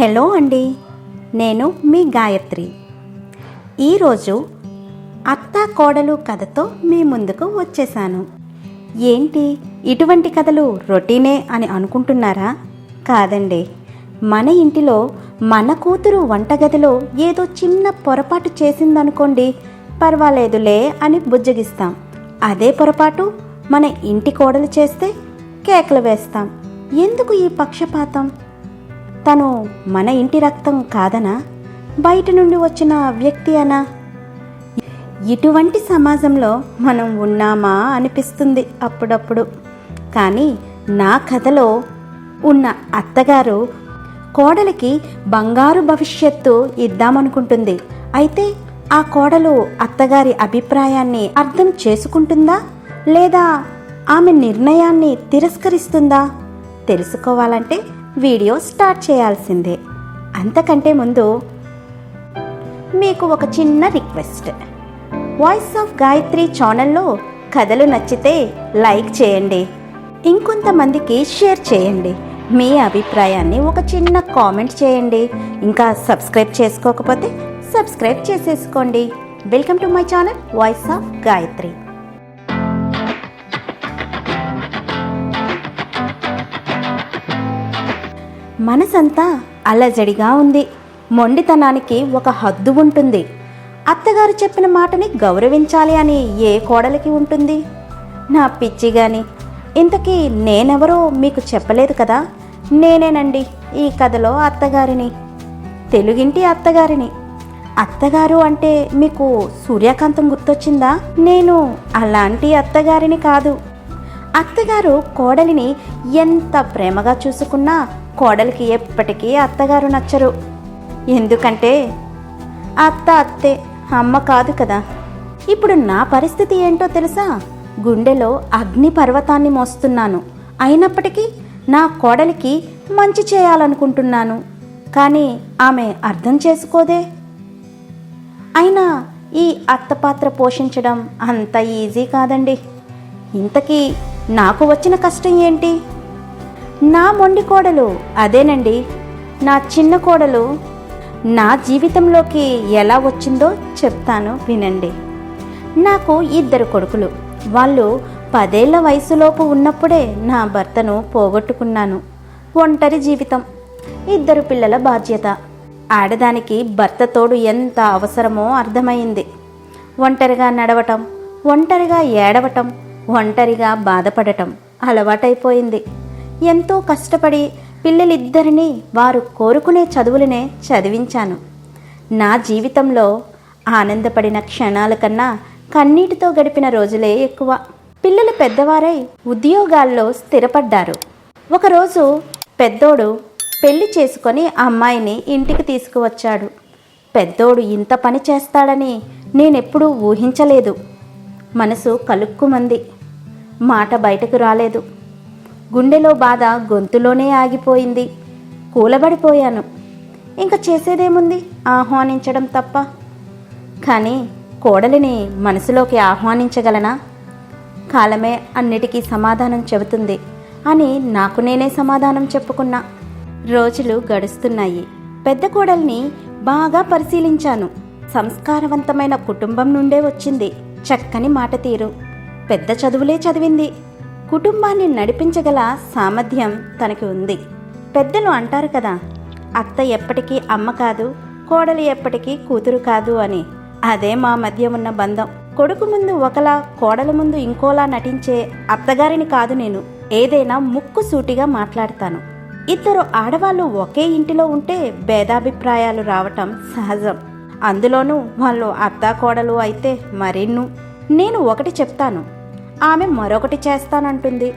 Hello అండి నేను మీ గాయత్రి. ఈరోజు అత్త కోడలు కథతో మీ ముందుకు వచ్చేసాను. ఏంటి ఇటువంటి కథలు రొటీనే అని అనుకుంటున్నారా? కాదండి మన ఇంటిలో మన కూతురు వంటగదిలో ఏదో చిన్న పొరపాటు చేసిందనుకోండి పర్వాలేదులే అని బుజ్జగిస్తాం. అదే పొరపాటు మన ఇంటి కోడలు చేస్తే కేకలు వేస్తాం. ఎందుకు ఈ పక్షపాతం? తను మన ఇంటి రక్తం కాదనా? బయట నుండి వచ్చిన వ్యక్తి అనా? ఇటువంటి సమాజంలో మనం ఉన్నామా అనిపిస్తుంది అప్పుడప్పుడు. కానీ నా కథలో ఉన్న అత్తగారు కోడలికి బంగారు భవిష్యత్తు ఇద్దామనుకుంటుంది. అయితే ఆ కోడలు అత్తగారి అభిప్రాయాన్ని అర్థం చేసుకుంటుందా? లేదా ఆమె నిర్ణయాన్ని తిరస్కరిస్తుందా? తెలుసుకోవాలంటే వీడియో స్టార్ట్ చేయాల్సిందే. అంతకంటే ముందు మీకు ఒక చిన్న రిక్వెస్ట్. వాయిస్ ఆఫ్ గాయత్రి ఛానల్లో కథలు నచ్చితే లైక్ చేయండి. ఇంకొంతమందికి షేర్ చేయండి. మీ అభిప్రాయాన్ని ఒక చిన్న కామెంట్ చేయండి. ఇంకా సబ్స్క్రైబ్ చేసుకోకపోతే సబ్స్క్రైబ్ చేసేసుకోండి. Welcome to my channel voice of Gayatri. మనసంతా అలజడిగా ఉంది. మొండితనానికి ఒక హద్దు ఉంటుంది. అత్తగారు చెప్పిన మాటని గౌరవించాలి అని ఏ కోడలికి ఉంటుంది? నా పిచ్చి గాని ఇంతకీ నేనెవరో మీకు చెప్పలేదు కదా? నేనేనండి ఈ కథలో అత్తగారిని. తెలుగింటి అత్తగారిని. అత్తగారు అంటే మీకు సూర్యకాంతం గుర్తొచ్చిందా? నేను అలాంటి అత్తగారిని కాదు. అత్తగారు కోడలిని ఎంత ప్రేమగా చూసుకున్నా కోడలికి ఎప్పటికీ అత్తగారు నచ్చరు. ఎందుకంటే అత్త అత్తే అమ్మ కాదు కదా. ఇప్పుడు నా పరిస్థితి ఏంటో తెలుసా? గుండెలో అగ్ని పర్వతాన్ని మోస్తున్నాను. అయినప్పటికీ నా కోడలికి మంచి చేయాలనుకుంటున్నాను. కానీ ఆమె అర్థం చేసుకోదే. అయినా ఈ అత్త పాత్ర పోషించడం అంత ఈజీ కాదండి. ఇంతకీ నాకు వచ్చిన కష్టం ఏంటి? నా మొండి కోడలు. అదేనండి నా చిన్న కోడలు. నా జీవితంలోకి ఎలా వచ్చిందో చెప్తాను వినండి. నాకు ఇద్దరు కొడుకులు. వాళ్ళు పదేళ్ళ వయసులోపు ఉన్నప్పుడే నా భర్తను పోగొట్టుకున్నాను. ఒంటరి జీవితం. ఇద్దరు పిల్లల బాధ్యత. ఆడదానికి భర్త తోడు ఎంత అవసరమో అర్థమైంది. ఒంటరిగా నడవటం ఒంటరిగా ఏడవటం ఒంటరిగా బాధపడటం అలవాటైపోయింది. ఎంతో కష్టపడి పిల్లలిద్దరినీ వారు కోరుకునే చదువులనే చదివించాను. నా జీవితంలో ఆనందపడిన క్షణాల కన్నా కన్నీటితో గడిపిన రోజులే ఎక్కువ. పిల్లలు పెద్దవారై ఉద్యోగాల్లో స్థిరపడ్డారు. ఒకరోజు పెద్దోడు పెళ్ళి చేసుకొని ఆ అమ్మాయిని ఇంటికి తీసుకువచ్చాడు. పెద్దోడు ఇంత పని చేస్తాడని నేనెప్పుడూ ఊహించలేదు. మనసు కలుక్కుమంది. మాట బయటకు రాలేదు. గుండెలో బాధ గొంతులోనే ఆగిపోయింది. కూలబడిపోయాను. ఇంకా చేసేదేముంది? ఆహ్వానించడం తప్ప. కానీ కోడలిని మనసులోకి ఆహ్వానించగలనా? కాలమే అన్నిటికీ సమాధానం చెబుతుంది అని నాకు నేనే సమాధానం చెప్పుకున్నా. రోజులు గడుస్తున్నాయి. పెద్ద కోడల్ని బాగా పరిశీలించాను. సంస్కారవంతమైన కుటుంబం నుండే వచ్చింది. చక్కని మాట తీరు. పెద్ద చదువులే చదివింది. కుటుంబాన్ని నడిపించగల సామర్థ్యం తనకి ఉంది. పెద్దలు అంటారు కదా అత్త ఎప్పటికీ అమ్మ కాదు కోడలి ఎప్పటికీ కూతురు కాదు అని. అదే మా మధ్య ఉన్న బంధం. కొడుకు ముందు ఒకలా కోడల ముందు ఇంకోలా నటించే అత్తగారిని కాదు నేను. ఏదైనా ముక్కు సూటిగా మాట్లాడతాను. ఇద్దరు ఆడవాళ్ళు ఒకే ఇంటిలో ఉంటే భేదాభిప్రాయాలు రావటం సహజం. అందులోనూ వాళ్ళు అత్త కోడలు అయితే మరిన్ను. నేను ఒకటి చెప్తాను. ఆమె మరొకటి చేస్తానంటుంది.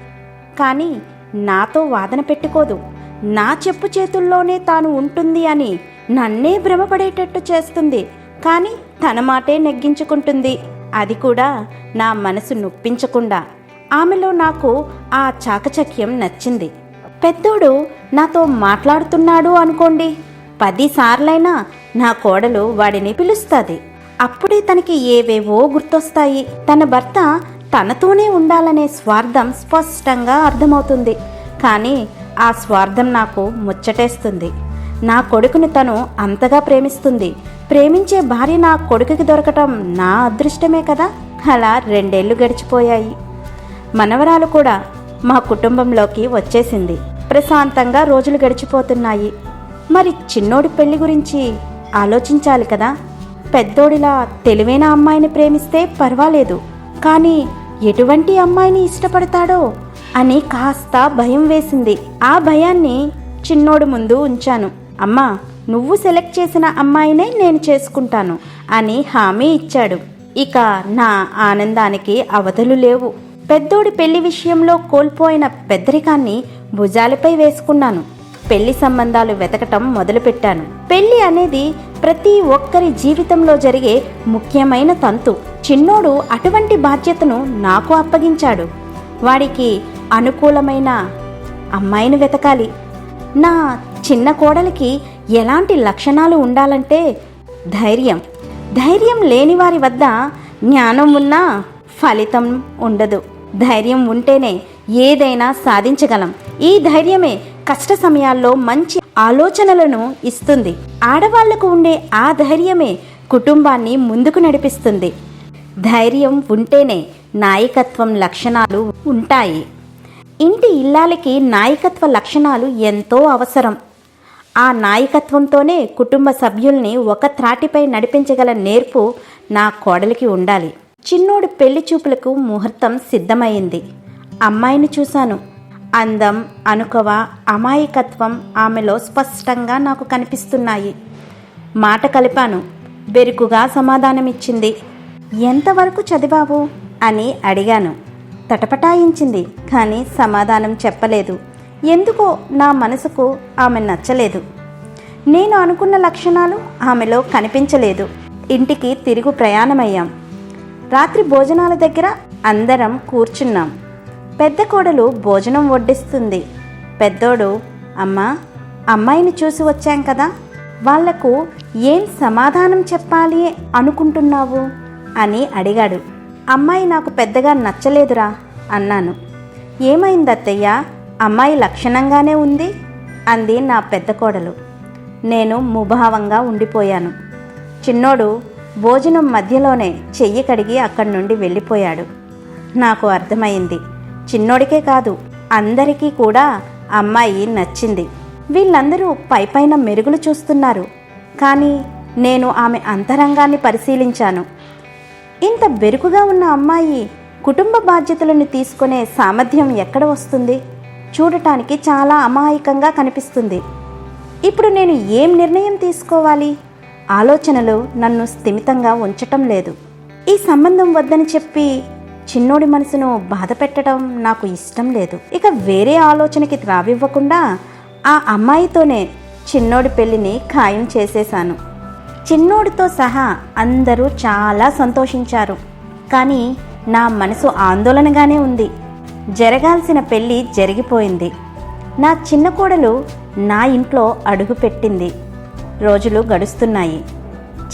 కానీ నాతో వాదన పెట్టుకోదు. నా చెప్పు చేతుల్లోనే తాను ఉంటుంది అని నన్నే భ్రమపడేటట్టు చేస్తుంది. కానీ తన మాటే నెగ్గించుకుంటుంది. అది కూడా నా మనసు నొప్పించకుండా. ఆమెలో నాకు ఆ చాకచక్యం నచ్చింది. పెద్దోడు నాతో మాట్లాడుతున్నాడు అనుకోండి. పదిసార్లైనా నా కోడలు వాడిని పిలుస్తుంది. అప్పుడే తనకి ఏవేవో గుర్తొస్తాయి. తన భర్త తనతోనే ఉండాలనే స్వార్థం స్పష్టంగా అర్థమవుతుంది. కానీ ఆ స్వార్థం నాకు ముచ్చటేస్తుంది. నా కొడుకును తను అంతగా ప్రేమిస్తుంది. ప్రేమించే భార్య నా కొడుకుకి దొరకటం నా అదృష్టమే కదా? అలా రెండేళ్ళు గడిచిపోయాయి. మనవరాలు కూడా మా కుటుంబంలోకి వచ్చేసింది. ప్రశాంతంగా రోజులు గడిచిపోతున్నాయి. మరి చిన్నోడి పెళ్ళి గురించి ఆలోచించాలి కదా? పెద్దోడిలా తెలివైన అమ్మాయిని ప్రేమిస్తే పర్వాలేదు. కానీ ఎటువంటి అమ్మాయిని ఇష్టపడతాడో? అని కాస్త భయం వేసింది. ఆ భయాన్ని చిన్నోడు ముందు ఉంచాను. అమ్మా నువ్వు సెలెక్ట్ చేసిన అమ్మాయినే నేను చేసుకుంటాను అని హామీ ఇచ్చాడు. ఇక నా ఆనందానికి అవధులు లేవు. పెద్దోడి పెళ్ళి విషయంలో కోల్పోయిన పెద్దరికాన్ని భుజాలపై వేసుకున్నాను. పెళ్ళి సంబంధాలు వెతకటం మొదలుపెట్టాను. పెళ్ళి అనేది ప్రతి ఒక్కరి జీవితంలో జరిగే ముఖ్యమైన తంతు. చిన్నోడు అటువంటి బాధ్యతను నాకు అప్పగించాడు. వాడికి అనుకూలమైన అమ్మాయిని వెతకాలి. నా చిన్న కోడలికి ఎలాంటి లక్షణాలు ఉండాలంటే ధైర్యం. ధైర్యం లేని వారి వద్ద జ్ఞానం ఉన్నా ఫలితం ఉండదు. ధైర్యం ఉంటేనే ఏదైనా సాధించగలం. ఈ ధైర్యమే కష్ట సమయాల్లో మంచి ఆలోచనలను ఇస్తుంది. ఆడవాళ్ళకు ఉండే ఆ ధైర్యమే కుటుంబాన్ని ముందుకు నడిపిస్తుంది. ధైర్యం ఉంటేనే నాయకత్వం లక్షణాలు ఉంటాయి. ఇంటి ఇల్లాలకి నాయకత్వ లక్షణాలు ఎంతో అవసరం. ఆ నాయకత్వంతోనే కుటుంబ సభ్యుల్ని ఒక త్రాటిపై నడిపించగల నేర్పు నా కోడలికి ఉండాలి. చిన్నోడు పెళ్ళి చూపులకు ముహూర్తం సిద్ధమైంది. అమ్మాయిని చూశాను. అందం అనుకవ అమాయకత్వం ఆమెలో స్పష్టంగా నాకు కనిపిస్తున్నాయి. మాట కలిపాను. బెరుకుగా సమాధానమిచ్చింది. ఎంతవరకు చదివావు? అని అడిగాను. తటపటాయించింది కానీ సమాధానం చెప్పలేదు. ఎందుకో నా మనసుకు ఆమె నచ్చలేదు. నేను అనుకున్న లక్షణాలు ఆమెలో కనిపించలేదు. ఇంటికి తిరుగు ప్రయాణమయ్యాం. రాత్రి భోజనాల దగ్గర అందరం కూర్చున్నాం. పెద్ద కోడలు భోజనం వడ్డిస్తుంది. పెద్దోడు అమ్మా అమ్మాయిని చూసి వచ్చాం కదా వాళ్ళకు ఏం సమాధానం చెప్పాలి అనుకుంటున్నావు? అని అడిగాడు. అమ్మాయి నాకు పెద్దగా నచ్చలేదురా అన్నాను. ఏమైంది అత్తయ్య అమ్మాయి లక్షణంగానే ఉంది? అంది నా పెద్ద కోడలు. నేను ముభావంగా ఉండిపోయాను. చిన్నోడు భోజనం మధ్యలోనే చెయ్యి కడిగి అక్కడి నుండి వెళ్ళిపోయాడు. నాకు అర్థమైంది. చిన్నోడికే కాదు అందరికీ కూడా అమ్మాయి నచ్చింది. వీళ్ళందరూ పైపైన మెరుగులు చూస్తున్నారు. కానీ నేను ఆమె అంతరంగాన్ని పరిశీలించాను. ఇంత బెరుకుగా ఉన్న అమ్మాయి కుటుంబ బాధ్యతలను తీసుకునే సామర్థ్యం ఎక్కడ వస్తుంది? చూడటానికి చాలా అమాయకంగా కనిపిస్తుంది. ఇప్పుడు నేను ఏం నిర్ణయం తీసుకోవాలి? ఆలోచనలు నన్ను స్థిమితంగా ఉంచటం లేదు. ఈ సంబంధం వద్దని చెప్పి చిన్నోడి మనసును బాధ పెట్టడం నాకు ఇష్టం లేదు. ఇక వేరే ఆలోచనకి త్రావివ్వకుండా ఆ అమ్మాయితోనే చిన్నోడి పెళ్ళిని ఖాయం చేసేశాను. చిన్నోడితో సహా అందరూ చాలా సంతోషించారు. కానీ నా మనసు ఆందోళనగానే ఉంది. జరగాల్సిన పెళ్ళి జరిగిపోయింది. నా చిన్న కోడలు నా ఇంట్లో అడుగుపెట్టింది రోజులు గడుస్తున్నాయి.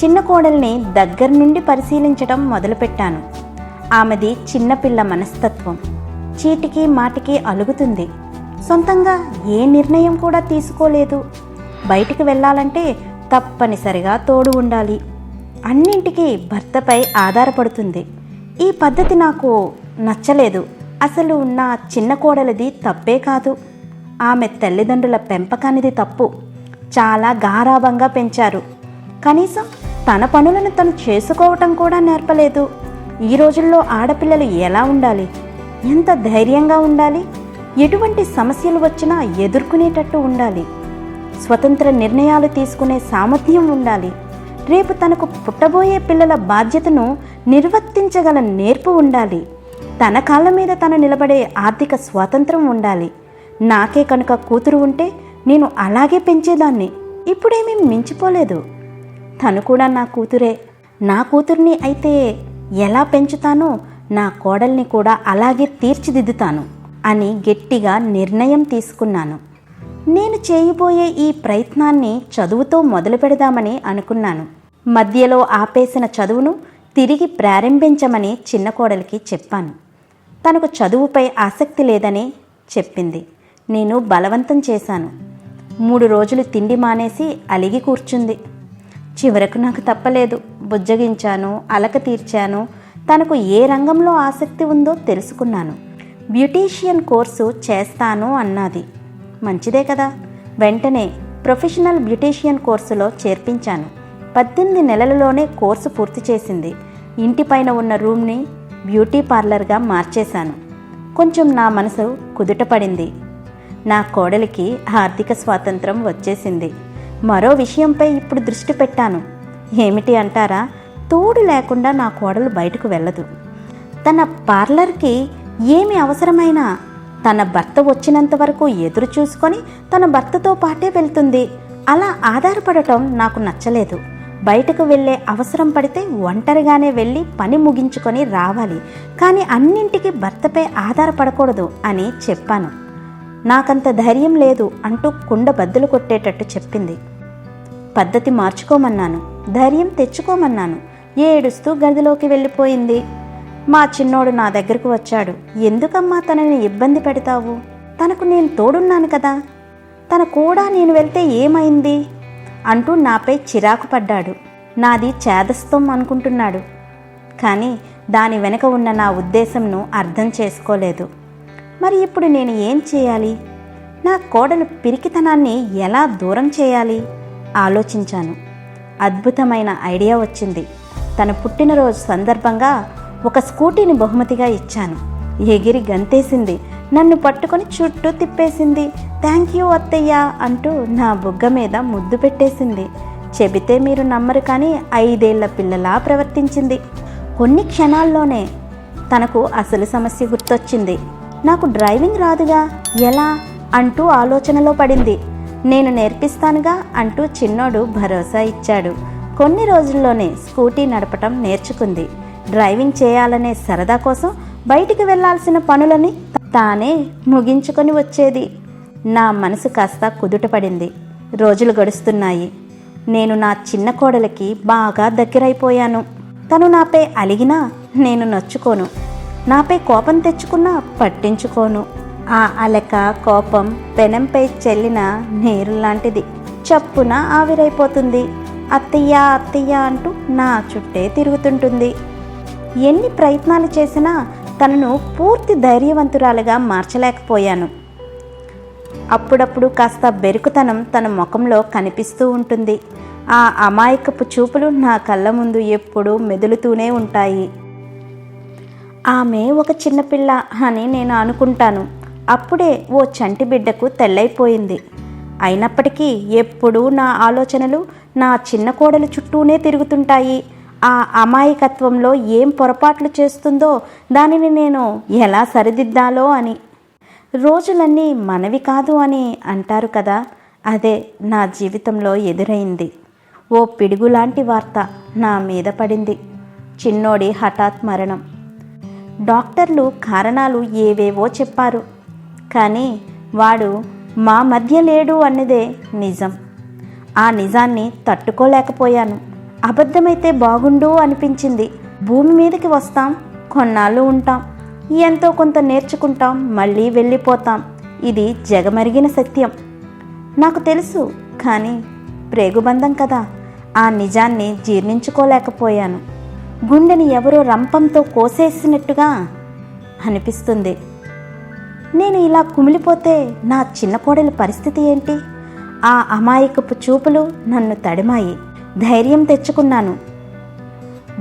చిన్న కోడల్ని దగ్గర నుండి పరిశీలించడం మొదలుపెట్టాను. ఆమెది చిన్నపిల్ల మనస్తత్వం. చీటికి మాటికి అలుగుతుంది. సొంతంగా ఏ నిర్ణయం కూడా తీసుకోలేదు. బయటికి వెళ్ళాలంటే తప్పనిసరిగా తోడు ఉండాలి. అన్నింటికీ భర్తపై ఆధారపడుతుంది. ఈ పద్ధతి నాకు నచ్చలేదు. అసలు నా చిన్న కోడలిది తప్పే కాదు. ఆమె తల్లిదండ్రుల పెంపకానిది తప్పు. చాలా గారాభంగా పెంచారు. కనీసం తన పనులను తను చేసుకోవటం కూడా నేర్పలేదు. ఈ రోజుల్లో ఆడపిల్లలు ఎలా ఉండాలి? ఎంత ధైర్యంగా ఉండాలి? ఎటువంటి సమస్యలు వచ్చినా ఎదుర్కొనేటట్టు ఉండాలి. స్వతంత్ర నిర్ణయాలు తీసుకునే సామర్థ్యం ఉండాలి. రేపు తనకు పుట్టబోయే పిల్లల బాధ్యతను నిర్వర్తించగల నేర్పు ఉండాలి. తన కాళ్ళ మీద తను నిలబడే ఆర్థిక స్వాతంత్రం ఉండాలి. నాకే కనుక కూతురు ఉంటే నేను అలాగే పెంచేదాన్ని. ఇప్పుడేమీ మించిపోలేదు. తను కూడా నా కూతురే. నా కూతుర్ని అయితే ఎలా పెంచుతానో నా కోడల్ని కూడా అలాగే తీర్చిదిద్దుతాను అని గట్టిగా నిర్ణయం తీసుకున్నాను. నేను చేయబోయే ఈ ప్రయత్నాన్ని చదువుతో మొదలు పెడదామని అనుకున్నాను. మధ్యలో ఆపేసిన చదువును తిరిగి ప్రారంభించమని చిన్న కోడలికి చెప్పాను. తనకు చదువుపై ఆసక్తి లేదని చెప్పింది. నేను బలవంతం చేశాను. మూడు రోజులు తిండి మానేసి అలిగి కూర్చుంది. చివరకు నాకు తప్పలేదు. బుజ్జగించాను అలక తీర్చాను. తనకు ఏ రంగంలో ఆసక్తి ఉందో తెలుసుకున్నాను. బ్యూటీషియన్ కోర్సు చేస్తాను అన్నది. మంచిదే కదా. వెంటనే ప్రొఫెషనల్ బ్యూటీషియన్ కోర్సులో చేర్పించాను. పద్దెనిమిది నెలలలోనే కోర్సు పూర్తి చేసింది. ఇంటిపైన ఉన్న రూమ్ని బ్యూటీ పార్లర్గా మార్చేశాను. కొంచెం నా మనసు కుదుటపడింది నా కోడలికి ఆర్థిక స్వాతంత్రం వచ్చేసింది. మరో విషయంపై ఇప్పుడు దృష్టి పెట్టాను. ఏమిటి అంటారా? తోడు లేకుండా నా కోడలు బయటకు వెళ్ళదు. తన పార్లర్కి ఏమి అవసరమైనా తన భర్త వచ్చినంత వరకు ఎదురు చూసుకొని తన భర్తతో పాటే వెళ్తుంది. అలా ఆధారపడటం నాకు నచ్చలేదు. బయటకు వెళ్ళే అవసరం పడితే ఒంటరిగానే వెళ్ళి పని ముగించుకొని రావాలి. కానీ అన్నింటికి భర్తపై ఆధారపడకూడదు అని చెప్పాను. నాకంత ధైర్యం లేదు అంటూ కుండ బద్దలు కొట్టేటట్టు చెప్పింది. పద్ధతి మార్చుకోమన్నాను ధైర్యం తెచ్చుకోమన్నాను. ఏడుస్తూ గదిలోకి వెళ్ళిపోయింది. మా చిన్నోడు నా దగ్గరకు వచ్చాడు. ఎందుకమ్మా తనని ఇబ్బంది పెడతావు? తనకు నేను తోడున్నాను కదా. తన కూడా నేను వెళ్తే ఏమైంది? అంటూ నాపై చిరాకు పడ్డాడు. నాది చేదస్తం అనుకుంటున్నాడు. కానీ దాని వెనుక ఉన్న నా ఉద్దేశంను అర్థం చేసుకోలేదు. మరి ఇప్పుడు నేను ఏం చేయాలి? నా కోడలు పిరికితనాన్ని ఎలా దూరం చేయాలి? ఆలోచించాను. అద్భుతమైన ఐడియా వచ్చింది. తన పుట్టినరోజు సందర్భంగా ఒక స్కూటీని బహుమతిగా ఇచ్చాను. ఎగిరి గంతేసింది. నన్ను పట్టుకొని చుట్టూ తిప్పేసింది. థ్యాంక్ యూ అత్తయ్య అంటూ నా బుగ్గ మీద ముద్దు పెట్టేసింది. చెబితే మీరు నమ్మరు కానీ ఐదేళ్ళ పిల్లలా ప్రవర్తించింది. కొన్ని క్షణాల్లోనే తనకు అసలు సమస్య గుర్తొచ్చింది. నాకు డ్రైవింగ్ రాదుగా? ఎలా? అంటూ ఆలోచనలో పడింది. నేను నేర్పిస్తానుగా అంటూ చిన్నోడు భరోసా ఇచ్చాడు. కొన్ని రోజుల్లోనే స్కూటీ నడపటం నేర్చుకుంది. డ్రైవింగ్ చేయాలనే సరదా కోసం బయటికి వెళ్ళాల్సిన పనులని తానే ముగించుకొని వచ్చేది. నా మనసు కాస్త కుదుటపడింది. రోజులు గడుస్తున్నాయి. నేను నా చిన్న కోడలికి బాగా దగ్గరైపోయాను. తను నాపై అలిగినా నేను నొచ్చుకోను. నాపై కోపం తెచ్చుకున్నా పట్టించుకోను. ఆ అలక కోపం పెనంపై చెల్లిన నీరు లాంటిది. చప్పున ఆవిరైపోతుంది. అత్తయ్య అత్తయ్య అంటూ నా చుట్టే తిరుగుతుంటుంది. ఎన్ని ప్రయత్నాలు చేసినా తనను పూర్తి ధైర్యవంతురాలుగా మార్చలేకపోయాను. అప్పుడప్పుడు కాస్త బెరుకుతనం తన ముఖంలో కనిపిస్తూ ఉంటుంది. ఆ అమాయకపు చూపులు నా కళ్ళ ముందు ఎప్పుడూ మెదులుతూనే ఉంటాయి. ఆమె ఒక చిన్నపిల్ల అని నేను అనుకుంటాను. అప్పుడే ఓ చంటి బిడ్డకు తెల్లైపోయింది. అయినప్పటికీ ఎప్పుడూ నా ఆలోచనలు నా చిన్న కోడలు చుట్టూనే తిరుగుతుంటాయి. ఆ అమాయకత్వంలో ఏం పొరపాట్లు చేస్తుందో దానిని నేను ఎలా సరిదిద్దాలో అని. రోజులన్నీ మనవి కాదు అని అంటారు కదా అదే నా జీవితంలో ఎదురైంది. ఓ పిడుగులాంటి వార్త నా మీద పడింది. చిన్నోడి హఠాత్ మరణం. డాక్టర్లు కారణాలు ఏవేవో చెప్పారు. కానీ వాడు మా మధ్య లేడు అన్నదే నిజం. ఆ నిజాన్ని తట్టుకోలేకపోయాను. అబద్ధమైతే బాగుండు అనిపించింది. భూమి మీదకి వస్తాం కొన్నాళ్ళు ఉంటాం. ఎంతో కొంత నేర్చుకుంటాం మళ్ళీ వెళ్ళిపోతాం. ఇది జగమరిగిన సత్యం. నాకు తెలుసు కానీ ప్రేగుబంధం కదా. ఆ నిజాన్ని జీర్ణించుకోలేకపోయాను. గుండెని ఎవరో రంపంతో కోసేసినట్టుగా అనిపిస్తుంది. నేను ఇలా కుమిలిపోతే నా చిన్న కోడలి పరిస్థితి ఏంటి? ఆ అమాయకపు చూపులు నన్ను తడిమాయి. ధైర్యం తెచ్చుకున్నాను.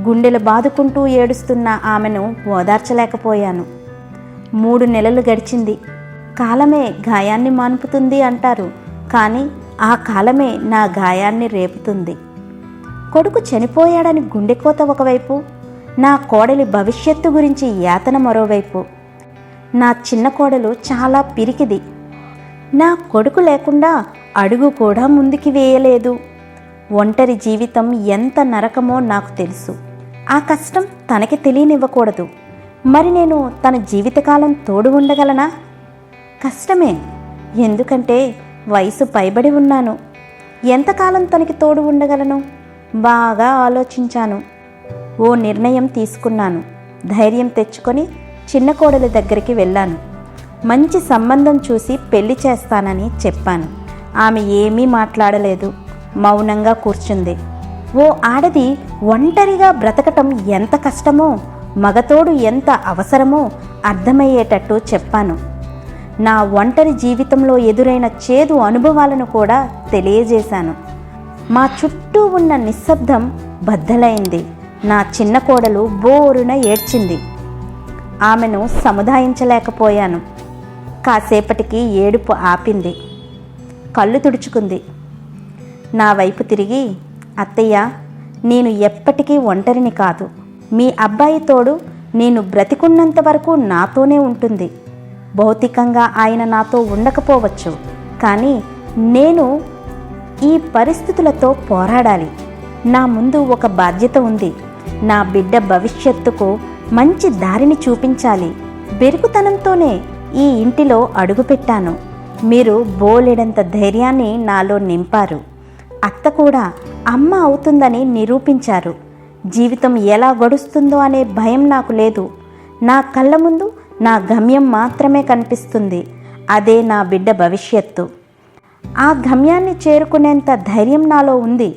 గుండెలు బాదుకుంటూ ఏడుస్తున్న ఆమెను ఓదార్చలేకపోయాను. మూడు నెలలు గడిచింది. కాలమే గాయాన్ని మాన్పుతుంది అంటారు. కానీ ఆ కాలమే నా గాయాన్ని రేపుతుంది. కొడుకు చనిపోయాడని గుండెకోత ఒకవైపు నా కోడలి భవిష్యత్తు గురించి యాతన మరోవైపు. నా చిన్న కోడలు చాలా పిరికిది. నా కొడుకు లేకుండా అడుగు కూడా ముందుకి వేయలేదు. ఒంటరి జీవితం ఎంత నరకమో నాకు తెలుసు. ఆ కష్టం తనకి తెలియనివ్వకూడదు. మరి నేను తన జీవితకాలం తోడు ఉండగలనా? కష్టమే. ఎందుకంటే వయసు పైబడి ఉన్నాను. ఎంతకాలం తనకి తోడు ఉండగలను? బాగా ఆలోచించాను. ఓ నిర్ణయం తీసుకున్నాను. ధైర్యం తెచ్చుకొని చిన్న కోడలి దగ్గరికి వెళ్ళాను. మంచి సంబంధం చూసి పెళ్ళి చేస్తానని చెప్పాను. ఆమె ఏమీ మాట్లాడలేదు. మౌనంగా కూర్చుంది. ఓ ఆడది ఒంటరిగా బ్రతకటం ఎంత కష్టమో మగతోడు ఎంత అవసరమో అర్థమయ్యేటట్టు చెప్పాను. నా ఒంటరి జీవితంలో ఎదురైన చేదు అనుభవాలను కూడా తెలియజేశాను. మా చుట్టూ ఉన్న నిశ్శబ్దం బద్దలైంది. నా చిన్న కోడలు బోరున ఏడ్చింది. ఆమెను సముదాయించలేకపోయాను. కాసేపటికి ఏడుపు ఆపింది. కళ్ళు తుడుచుకుంది. నా వైపు తిరిగి అత్తయ్య నేను ఎప్పటికీ ఒంటరిని కాదు. మీ అబ్బాయి తోడు నేను బ్రతికున్నంత వరకు నాతోనే ఉంటుంది. భౌతికంగా ఆయన నాతో ఉండకపోవచ్చు. కానీ నేను ఈ పరిస్థితులతో పోరాడాలి. నా ముందు ఒక బాధ్యత ఉంది. నా బిడ్డ భవిష్యత్తుకు మంచి దారిని చూపించాలి. బెరుకుతనంతోనే ఈ ఇంటిలో అడుగుపెట్టాను. మీరు బోలెడంత ధైర్యాన్ని నాలో నింపారు. అత్త కూడా అమ్మ అవుతుందని నిరూపించారు. జీవితం ఎలా గడుస్తుందో అనే భయం నాకు లేదు. నా కళ్ళ ముందు నా గమ్యం మాత్రమే కనిపిస్తుంది. అదే నా బిడ్డ భవిష్యత్తు. ఆ గమ్యాన్ని చేరుకునేంత ధైర్యం నాలో ఉంది.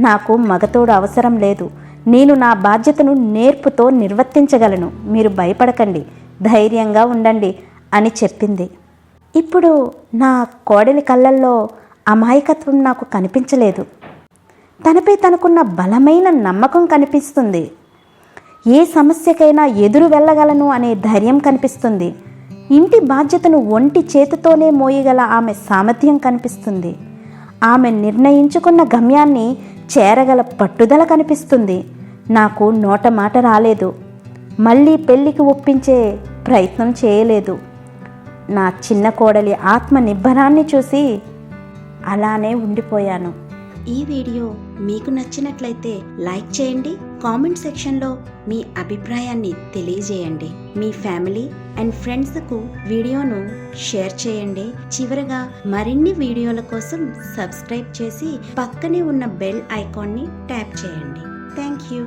నాకు మగతోడు అవసరం లేదు. నేను నా బాధ్యతను నేర్పుతో నిర్వర్తించగలను. మీరు భయపడకండి. ధైర్యంగా ఉండండి అని చెప్పింది. ఇప్పుడు నా కోడలి కళ్ళల్లో అమాయకత్వం నాకు కనిపించలేదు. తనపై తనకున్న బలమైన నమ్మకం కనిపిస్తుంది. ఏ సమస్యకైనా ఎదురు వెళ్ళగలను అనే ధైర్యం కనిపిస్తుంది. ఇంటి బాధ్యతను ఒంటి చేతితోనే మోయగల ఆమె సామర్థ్యం కనిపిస్తుంది. ఆమె నిర్ణయించుకున్న గమ్యాన్ని చేరగల పట్టుదల కనిపిస్తుంది. నాకు నోట మాట రాలేదు. మళ్ళీ పెళ్ళికి ఒప్పించే ప్రయత్నం చేయలేదు. నా చిన్న కోడలి ఆత్మ నిబ్బరాన్ని చూసి అలానే ఉండిపోయాను. ఈ వీడియో మీకు నచ్చినట్లయితే లైక్ చేయండి కామెంట్ సెక్షన్లో మీ అభిప్రాయాన్ని తెలియజేయండి. మీ ఫ్యామిలీ అండ్ ఫ్రెండ్స్కు వీడియోను షేర్ చేయండి. చివరగా మరిన్ని వీడియోల కోసం సబ్స్క్రైబ్ చేసి పక్కనే ఉన్న బెల్ ఐకాన్ని ట్యాప్ చేయండి. Thank you.